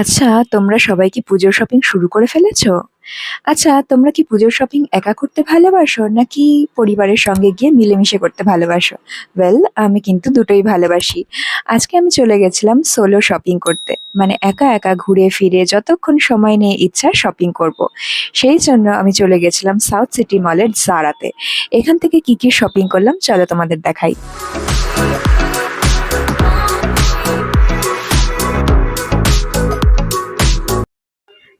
আচ্ছা, তোমরা সবাই কি পুজোর শপিং শুরু করে ফেলেছো? আচ্ছা, তোমরা কি পুজোর শপিং একা করতে ভালোবাসো নাকি পরিবারের সঙ্গে গিয়ে মিলেমিশে করতে ভালোবাসো? ওয়েল, আমি কিন্তু দুটোই ভালোবাসি। আজকে আমি চলে গেছিলাম সোলো শপিং করতে। মানে একা, একা ঘুরে ফিরে যতক্ষণ সময় নিয়ে ইচ্ছা শপিং করব। সেই জন্য আমি চলে গেছিলাম সাউথ সিটি মলের জারাতে। এখান থেকে কি, কি শপিং করলাম চলো তোমাদের দেখাই।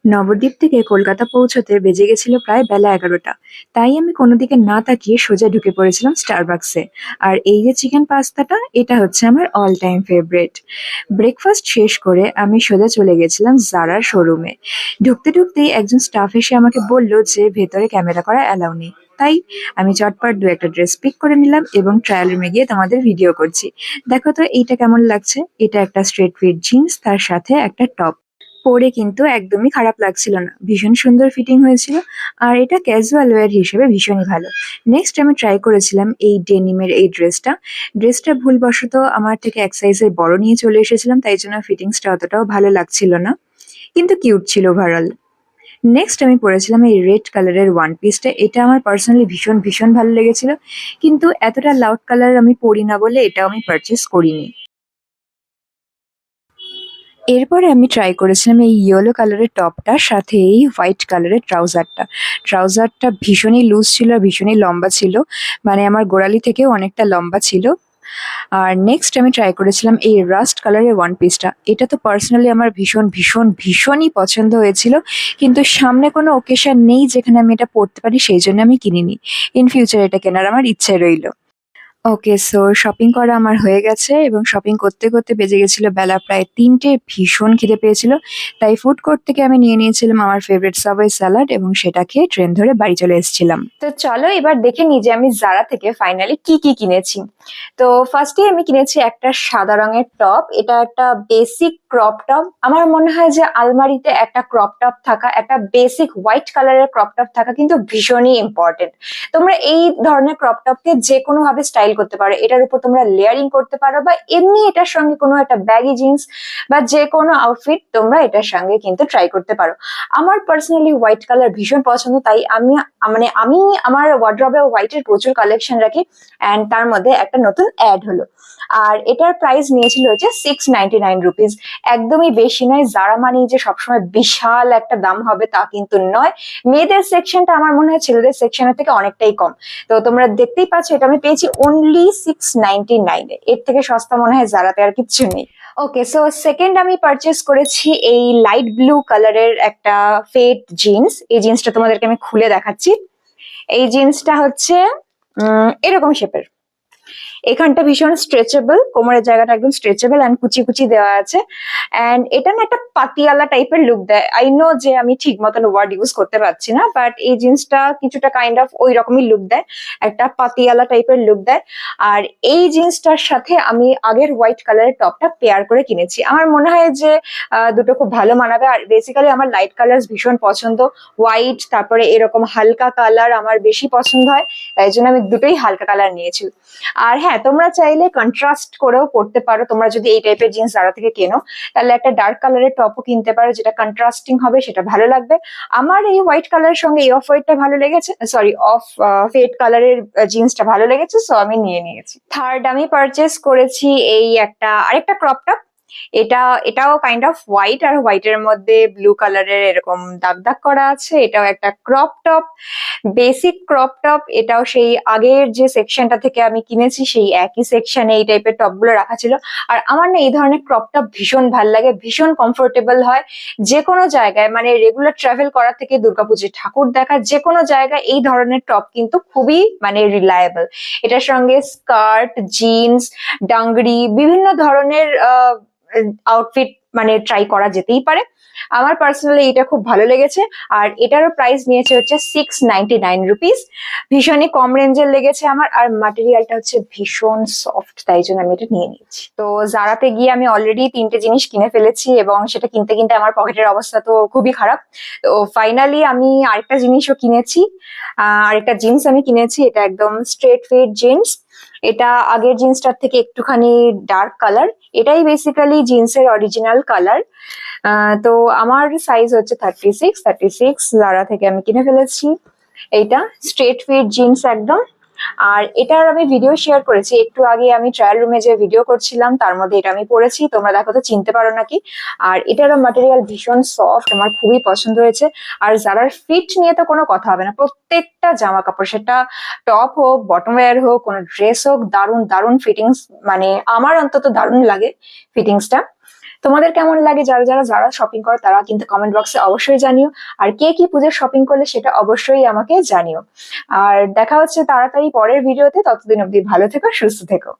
নবদ্বীপ থেকে কলকাতা পৌঁছতে বেজে গেছিল প্রায় বেলা এগারোটা। তাই আমি কোনো দিকে না তাকিয়ে সোজা ঢুকে পড়েছিলাম স্টারবাক্সে আর এই যে চিকেন পাস্তাটা এটা হচ্ছে আমার অল টাইম ফেভারিট ব্রেকফাস্ট শেষ করে আমি সোজা চলে গেছিলাম জারার শোরুমে ঢুকতে ঢুকতেই একজন স্টাফ এসে আমাকে বলল যে, ভেতরে ক্যামেরা করা অ্যালাউ নেই। তাই আমি চটপট দু একটা ড্রেস পিক করে নিলাম এবং ট্রায়াল রুমে গিয়ে তোমাদের ভিডিও করছি। দেখো তো, এইটা কেমন লাগছে? এটা একটা স্ট্রেট ফিট জিন্স তার সাথে একটা টপ পরে কিন্তু একদমই খারাপ লাগছিল না। ভীষণ সুন্দর ফিটিং হয়েছিল আর এটা ক্যাজুয়াল ওয়্যার হিসেবে ভীষণই ভালো। নেক্সট আমি ট্রাই করেছিলাম এই ডেনিমের এই ড্রেসটা ড্রেসটা ভুলবশত আমার থেকে এক সাইজের বড় নিয়ে চলে এসেছিলাম, তাই জন্য ফিটিংসটা অতটাও ভালো লাগছিল না, কিন্তু কিউট ছিল ওভারঅল নেক্সট আমি পরেছিলাম এই রেড কালারের ওয়ান পিসটা এটা আমার পার্সোনালি ভীষণ ভীষণ ভালো লেগেছিল, কিন্তু এতটা লাউড কালার আমি পরি না বলে এটাও আমি পারচেস করিনি। এরপরে আমি ট্রাই করেছিলাম এই ইয়েলো কালারের টপটার সাথে এই হোয়াইট কালারের ট্রাউজারটা ট্রাউজারটা ভীষণই লুজ ছিল আর ভীষণই লম্বা ছিল। মানে আমার গোড়ালি থেকেও অনেকটা লম্বা ছিল। আর নেক্সট আমি ট্রাই করেছিলাম এই রাস্ট কালারের ওয়ান পিসটা এটা তো পার্সোনালি আমার ভীষণ ভীষণ, ভীষণই পছন্দ হয়েছিল। কিন্তু সামনে কোনো ওকেশন নেই যেখানে আমি এটা পরতে পারি, সেই জন্য আমি কিনিনি। ইন ফিউচার এটা কেনার আমার ইচ্ছে রইল। ওকে সো শপিং করা আমার হয়ে গেছে এবং শপিং করতে করতে বেজে গেছিল বেলা প্রায় তিনটে। ভীষণ খিদে পেয়েছিল। তাই ফুড কোর্ট থেকে আমি নিয়ে নিয়েছিলাম আমার ফেভারিট সাবওয়ে স্যালাড এবং সেটা খেয়ে ট্রেন ধরে বাড়ি চলে এসেছিলাম। তো চলো এবার দেখে নিই যে আমি জারা থেকে ফাইনালি কি কি কিনেছি। তো ফার্স্টে আমি কিনেছি একটা সাদা রঙের টপ এটা একটা বেসিক ক্রপ টপ আমার মনে হয় যে আলমারিতে একটা ক্রপ টপ থাকা, একটা বেসিক হোয়াইট কালারের ক্রপ টপ থাকা কিন্তু ভীষণই ইম্পর্টেন্ট তোমরা এই ধরনের ক্রপ টপকে যে কোনো ভাবে স্টাইল করতে পারো, এটার উপর তোমরা লেয়ারিং করতে পারো বা এমনি এটার সঙ্গে কোনো একটা ব্যাগি জিন্স বা যে কোনো আউটফিট তোমরা এটার সঙ্গে কিন্তু ট্রাই করতে পারো। আমার পার্সোনালি হোয়াইট কালার ভীষণ পছন্দ, তাই আমি মানে আমি আমার ওয়ার্ড্রবে হোয়াইটের প্রচুর কালেকশন রাখি অ্যান্ড তার মধ্যে একটা নতুন অ্যাড হলো। আর এটার প্রাইস নিয়েছিল হচ্ছে সিক্স নাইনটি নাইন রুপিস একদমই বেশি নয়, যারা মানে যে সবসময় বিশাল একটা দাম হবে তা কিন্তু নয়। মেয়েদের সেকশনটা আমার মনে হয় ছেলেদের সেকশনের থেকে অনেকটাই কম। তো তোমরা দেখতেই পাচ্ছ, এটা আমি পেয়েছি অনলি সিক্স নাইনটি নাইনে এর থেকে সস্তা মনে হয় জারাতে আর কিচ্ছু নেই। ওকে সো সেকেন্ড আমি পারচেস করেছি এই লাইট ব্লু কালারের একটা ফেট জিন্স এই জিন্সটা তোমাদেরকে আমি খুলে দেখাচ্ছি। এই জিন্সটা হচ্ছে এরকম শেপের এখানটা ভীষণ স্ট্রেচেবল কোমরের জায়গাটা একদম স্ট্রেচেবল অ্যান্ড কুচি কুচি দেওয়া আছে। অ্যান্ড এটা না একটা পাতিয়ালা টাইপের লুক দেয়। আই নো যে আমি ঠিক মতন ওয়ার্ড ইউজ করতে পারছি না বাট এই জিন্সটা কিছুটা কাইন্ড অফ ওই রকমই লুক দেয়। একটা পাতিয়ালা টাইপের লুক দেয়। আর এই জিন্সটার সাথে আমি আগের হোয়াইট কালারের টপটা পেয়ার করে কিনেছি। আমার মনে হয় যে দুটো খুব ভালো মানাবে। আর বেসিক্যালি আমার লাইট কালার ভীষণ পছন্দ। হোয়াইট তারপরে এরকম হালকা কালার আমার বেশি পছন্দ হয়। তাই জন্য আমি দুটোই হালকা কালার নিয়েছি। আর হ্যাঁ তোমরা চাইলে কন্ট্রাস্ট করেও পড়তে পারো। তোমরা যদি এই টাইপের জিন্স জারা থেকে কেনো, তাহলে একটা ডার্ক কালারের টপও কিনতে পারো, যেটা কন্ট্রাস্টিং হবে, সেটা ভালো লাগবে। আমার এই হোয়াইট কালারের সঙ্গে এই অফ হোয়াইটটা ভালো লেগেছে সরি অফ ফেড কালারের জিন্সটা ভালো লেগেছে সো আমি নিয়ে নিয়েছি। থার্ড আমি পারচেস করেছি এই একটা, আরেকটা ক্রপ টপ এটা, এটাও কাইন্ড অফ হোয়াইট আর হোয়াইটের মধ্যে ব্লু কালারের এরকম দাগ দাগ করা আছে। এটাও একটা crop top basic crop top এটাও সেই আগের যে সেকশনটা থেকে আমি কিনেছি, সেই একই সেকশনে এই টাইপের টপগুলো রাখা ছিল। আর আমার না এই ধরনের ক্রপ টপ ভীষণ ভালো লাগে, ভীষণ কমফোর্টেবল হয়। যে কোনো জায়গায় মানে রেগুলার ট্রাভেল করা থেকে দুর্গাপুজোর ঠাকুর দেখা যে কোনো জায়গায় এই ধরনের টপ কিন্তু খুবই মানে রিলায়েবল এটার সঙ্গে স্কার্ট জিন্স ডাংরি, বিভিন্ন ধরনের আউটফিট মানে ট্রাই করা যেতেই পারে। আমার পার্সোনালি এটা খুব ভালো লেগেছে। আর এটারও প্রাইস নিয়েছে হচ্ছে সিক্স নাইনটি নাইন রুপিস ভীষণই কম রেঞ্জের লেগেছে আমার। আর মাটেরিয়ালটা হচ্ছে ভীষণ সফট তাই জন্য আমি এটা নিয়ে নিয়েছি। তো জারাতে গিয়ে আমি অলরেডি তিনটে জিনিস কিনে ফেলেছি এবং সেটা কিনতে কিনতে আমার পকেটের অবস্থা তো খুবই খারাপ। তো ফাইনালি আমি আরেকটা জিনিসও কিনেছি। আরেকটা জিন্স আমি কিনেছি। এটা একদম স্ট্রেট ফিট জিন্স এটা আগের জিন্সটার থেকে একটুখানি ডার্ক কালার এটাই বেসিক্যালি জিন্সের অরিজিনাল কালার তো আমার সাইজ হচ্ছে থার্টি সিক্স থার্টি সিক্স লারা থেকে আমি কিনে ফেলেছি। এইটা স্ট্রেট ফিট জিন্স একদম। আর এটার আমি ভিডিও শেয়ার করেছি। একটু আগে আমি ট্রায়াল রুমে যে ভিডিও করছিলাম, তার মধ্যে এটা আমি পরেছি তোমরা দেখো তো, চিনতে পারো নাকি? আর এটারও ম্যাটেরিয়াল ভীষণ সফট আমার খুবই পছন্দ হয়েছে। আর যারার ফিট নিয়ে তো কোনো কথা হবে না, প্রত্যেকটা জামা কাপড় সেটা টপ হোক বটম ওয়্যার হোক, কোনো ড্রেস হোক, দারুণ দারুণ ফিটিংস মানে আমার অন্তত দারুণ লাগে ফিটিংসটা তোমাদের কেমন লাগে? যারা যারা যারা শপিং করো, তারা কিন্তু কমেন্ট বক্সে অবশ্যই জানিও। আর কে কি পুজোর শপিং করলে সেটা অবশ্যই আমাকে জানিও। আর দেখা হচ্ছে তাড়াতাড়ি পরের ভিডিওতে ততদিন অবধি ভালো থেকো, সুস্থ থেকো।